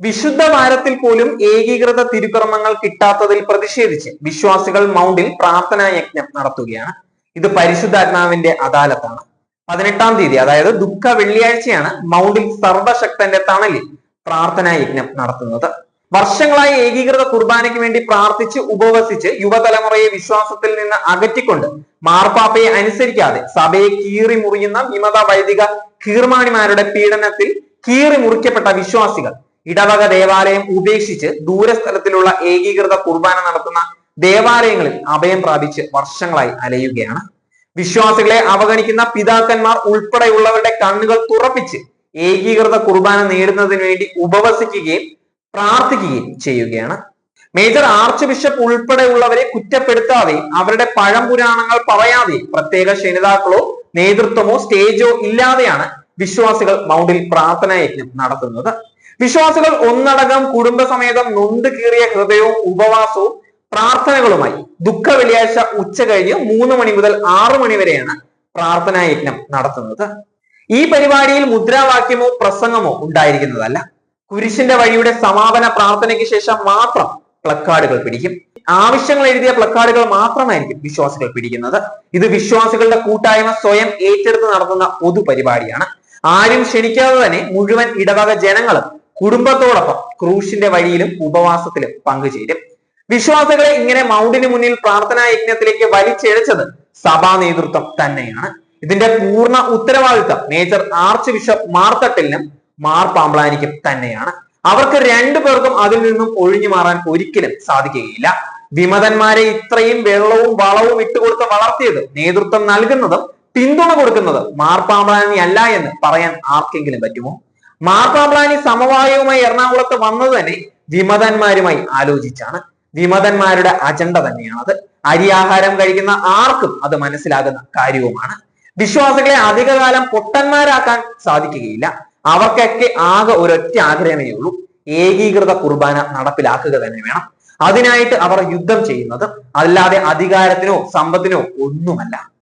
വിശുദ്ധ വാരത്തിൽ പോലും ഏകീകൃത തിരുക്രമങ്ങൾ കിട്ടാത്തതിൽ പ്രതിഷേധിച്ച് വിശ്വാസികൾ മൗണ്ടിൽ പ്രാർത്ഥനാ യജ്ഞം നടത്തുകയാണ്. ഇത് പരിശുദ്ധാത്മാവിന്റെ അദാലത്താണ്. പതിനെട്ടാം തീയതി അതായത് ദുഃഖ വെള്ളിയാഴ്ചയാണ് മൗണ്ടിൽ സർവശക്തന്റെ തണലിൽ പ്രാർത്ഥനാ യജ്ഞം നടത്തുന്നത്. വർഷങ്ങളായി ഏകീകൃത കുർബാനയ്ക്ക് വേണ്ടി പ്രാർത്ഥിച്ച് ഉപവസിച്ച് യുവതലമുറയെ വിശ്വാസത്തിൽ നിന്ന് അകറ്റിക്കൊണ്ട് മാർപ്പാപ്പയെ അനുസരിക്കാതെ സഭയെ കീറി മുറിയുന്ന വിമത വൈദിക കീർമാണിമാരുടെ പീഡനത്തിൽ കീറി മുറിക്കപ്പെട്ട വിശ്വാസികൾ ഇടവക ദേവാലയം ഉപേക്ഷിച്ച് ദൂരസ്ഥലത്തിലുള്ള ഏകീകൃത കുർബാന നടത്തുന്ന ദേവാലയങ്ങളിൽ അഭയം പ്രാപിച്ച് വർഷങ്ങളായി അലയുകയാണ്. വിശ്വാസികളെ അവഗണിക്കുന്ന പിതാക്കന്മാർ ഉൾപ്പെടെയുള്ളവരുടെ കണ്ണുകൾ തുറപ്പിച്ച് ഏകീകൃത കുർബാന നേടുന്നതിന് വേണ്ടി ഉപവസിക്കുകയും പ്രാർത്ഥിക്കുകയും ചെയ്യുകയാണ്. മേജർ ആർച്ച് ബിഷപ്പ് ഉൾപ്പെടെയുള്ളവരെ കുറ്റപ്പെടുത്താതെ അവരുടെ പഴംപുരാണങ്ങൾ പറയാതെ പ്രത്യേക ക്ഷണിതാക്കളോ നേതൃത്വമോ സ്റ്റേജോ ഇല്ലാതെയാണ് വിശ്വാസികൾ മൗണ്ടിൽ പ്രാർത്ഥനായജ്ഞം നടത്തുന്നത്. വിശ്വാസികൾ ഒന്നടങ്കം കുടുംബസമേതം നൊന്ത് കീറിയ ഹൃദയവും ഉപവാസവും പ്രാർത്ഥനകളുമായി ദുഃഖ വെള്ളിയാഴ്ച ഉച്ച കഴിഞ്ഞ് മൂന്ന് മണി മുതൽ ആറു മണി വരെയാണ് പ്രാർത്ഥനാ യജ്ഞം നടത്തുന്നത്. ഈ പരിപാടിയിൽ മുദ്രാവാക്യമോ പ്രസംഗമോ ഉണ്ടായിരിക്കുന്നതല്ല. കുരിശിന്റെ വഴിയുടെ സമാപന പ്രാർത്ഥനയ്ക്ക് ശേഷം മാത്രം പ്ലക്കാർഡുകൾ പിടിക്കും. ആവശ്യങ്ങൾ എഴുതിയ പ്ലക്കാർഡുകൾ മാത്രമായിരിക്കും വിശ്വാസികൾ പിടിക്കുന്നത്. ഇത് വിശ്വാസികളുടെ കൂട്ടായ്മ സ്വയം ഏറ്റെടുത്ത് നടത്തുന്ന പൊതു പരിപാടിയാണ് ആരും ക്ഷണിക്കാതെ തന്നെ മുഴുവൻ ഇടവക ജനങ്ങളും കുടുംബത്തോടൊപ്പം ക്രൂശിന്റെ വഴിയിലും ഉപവാസത്തിലും പങ്കുചേരും. വിശ്വാസികളെ ഇങ്ങനെ മൗണ്ടിന് മുന്നിൽ പ്രാർത്ഥനാ യജ്ഞത്തിലേക്ക് വലിച്ചിഴച്ചത് സഭാ നേതൃത്വം തന്നെയാണ്. ഇതിന്റെ പൂർണ ഉത്തരവാദിത്തം മേജർ ആർച്ച് ബിഷപ്പ് മാർത്തട്ടിലിനും മാർ പാമ്പ്ലാനിക്കും തന്നെയാണ്. അവർക്ക് രണ്ടു പേർക്കും അതിൽ നിന്നും ഒഴിഞ്ഞു മാറാൻ ഒരിക്കലും സാധിക്കുകയില്ല. വിമതന്മാരെ ഇത്രയും വെള്ളവും വളവും ഇട്ടുകൊടുത്ത് വളർത്തിയത് നേതൃത്വം നൽകുന്നതും പിന്തുണ കൊടുക്കുന്നതും മാർ പാമ്പ്ലാനി അല്ല എന്ന് പറയാൻ ആർക്കെങ്കിലും പറ്റുമോ? മാർ പാമ്പ്ലാനി സമവായവുമായി എറണാകുളത്ത് വന്നത് തന്നെ വിമതന്മാരുമായി ആലോചിച്ചാണ്. വിമതന്മാരുടെ അജണ്ട തന്നെയാണ് തന്നെയാണത് അരിയാഹാരം കഴിക്കുന്ന ആർക്കും അത് മനസ്സിലാകുന്ന കാര്യവുമാണ്. വിശ്വാസികളെ അധികകാലം പൊട്ടന്മാരാക്കാൻ സാധിക്കുകയില്ല. അവർക്കൊക്കെ ആകെ ഒരൊറ്റ ആഗ്രഹമേ ഉള്ളൂ. ഏകീകൃത കുർബാന നടപ്പിലാക്കുക തന്നെ വേണം. അതിനായിട്ട് അവർ യുദ്ധം ചെയ്യുന്നത്. അല്ലാതെ അധികാരത്തിനോ സമ്പത്തിനോ ഒന്നുമല്ല.